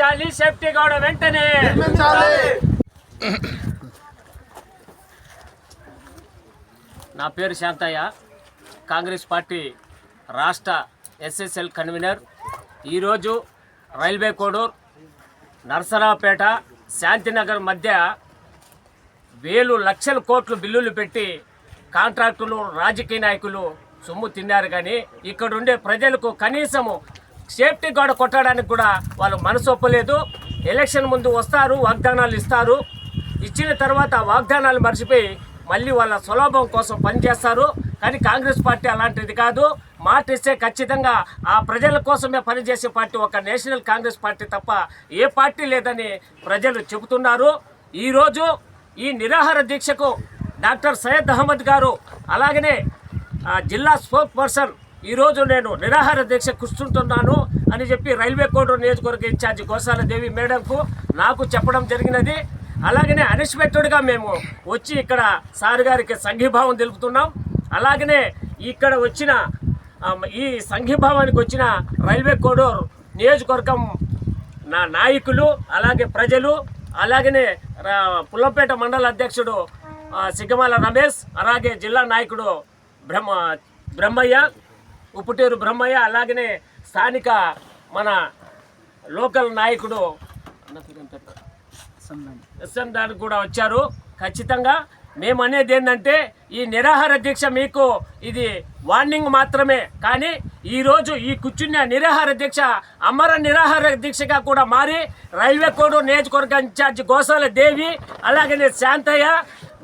నిర్మించాలి సేఫ్టీ గోడ వెంటనే. నా పేరు శాంతయ్య. కాంగ్రెస్ పార్టీ రాష్ట్ర ఎస్ఎస్ఎల్ కన్వీనర్. ఈరోజు రైల్వే కోడూర్ నర్సరావుపేట శాంతినగర్ మధ్య వేలు లక్షల కోట్లు బిల్లులు పెట్టి కాంట్రాక్టులు రాజకీయ నాయకులు సొమ్ము తిన్నారు కానీ ఇక్కడుండే ప్రజలకు కనీసము సేఫ్టీ గార్డ్ కొట్టడానికి కూడా వాళ్ళు మనసు ఒప్పలేదు. ఎలక్షన్ ముందు వస్తారు వాగ్దానాలు ఇస్తారు. ఇచ్చిన తర్వాత వాగ్దానాలు మర్చిపోయి మళ్ళీ వాళ్ళ సులభం కోసం పనిచేస్తారు. కానీ కాంగ్రెస్ పార్టీ అలాంటిది కాదు. మాట ఇస్తే ఖచ్చితంగా ఆ ప్రజల కోసమే పనిచేసే పార్టీ ఒక నేషనల్ కాంగ్రెస్ పార్టీ తప్ప ఏ పార్టీ లేదని ప్రజలు చెబుతున్నారు. ఈరోజు ఈ నిరాహార దీక్షకు డాక్టర్ సయ్యద్ అహ్మద్ గారు అలాగనే జిల్లా స్పోక్ పర్సన్ ఈరోజు నేను నిరాహార దీక్ష కూర్చుంటున్నాను అని చెప్పి రైల్వే కోడ్ నియోజకవర్గ ఇన్ఛార్జి గోసాల దేవి మేడంకు నాకు చెప్పడం జరిగినది. అలాగనే అన్ఎక్స్పెక్టెడ్గా మేము వచ్చి ఇక్కడ సార్ గారికి సంఘీభావం తెలుపుతున్నాం. అలాగనే ఇక్కడ వచ్చిన ఈ సంఘీభావానికి వచ్చిన రైల్వే కోడూర్ నియోజకవర్గం నా నాయకులు అలాగే ప్రజలు అలాగనే రా- పుల్లంపేట మండల అధ్యక్షుడు సిగ్గమాల రమేష్ అలాగే జిల్లా నాయకుడు బ్రహ్మ బ్రహ్మయ్య ఉప్పుటేరు బ్రహ్మయ్య అలాగనే స్థానిక మన లోకల్ నాయకుడు ఎస్ఎం దానికి కూడా వచ్చారు. ఖచ్చితంగా మేము అనేది ఏంటంటే ఈ నిరాహార దీక్ష మీకు ఇది వార్నింగ్ మాత్రమే. కానీ ఈరోజు ఈ కూర్చున్న నిరాహార దీక్ష అమర నిరాహార దీక్షగా కూడా మారి రైల్వే కోడు నియోజకవర్గ ఇన్ఛార్జి గోసాల దేవి అలాగనే శాంతయ్య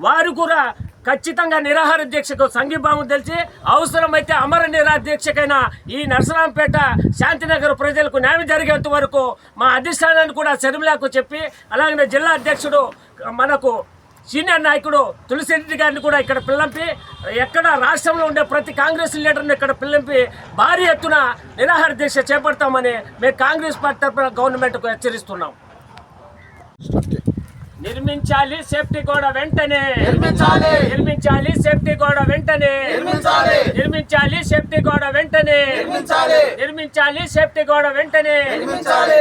వారు కూడా ఖచ్చితంగా నిరాహార దీక్షకు సంఘీభావం తెలిసి అవసరమైతే అమర నిరాధ్యక్షకైన ఈ నరసరాంపేట శాంతినగర్ ప్రజలకు న్యాయం జరిగేంత వరకు మా అధిష్టానాన్ని కూడా శర్మిలాకు చెప్పి అలాగే జిల్లా అధ్యక్షుడు మనకు సీనియర్ నాయకుడు తులసిరెడ్డి గారిని కూడా ఇక్కడ పిల్లంపి ఎక్కడ రాష్ట్రంలో ఉండే ప్రతి కాంగ్రెస్ లీడర్ని ఇక్కడ పిల్లంపి భారీ ఎత్తున నిరాహార దీక్ష చేపడతామని మేము కాంగ్రెస్ పార్టీ తరఫున గవర్నమెంట్కు హెచ్చరిస్తున్నాం. నిర్మించాలి సేఫ్టీ గోడ వెంటనే నిర్మించాలి. నిర్మించాలి సేఫ్టీ గోడ వెంటనే నిర్మించాలి. నిర్మించాలి సేఫ్టీ గోడ వెంటనే నిర్మించాలి. నిర్మించాలి సేఫ్టీ గోడ వెంటనే నిర్మించాలి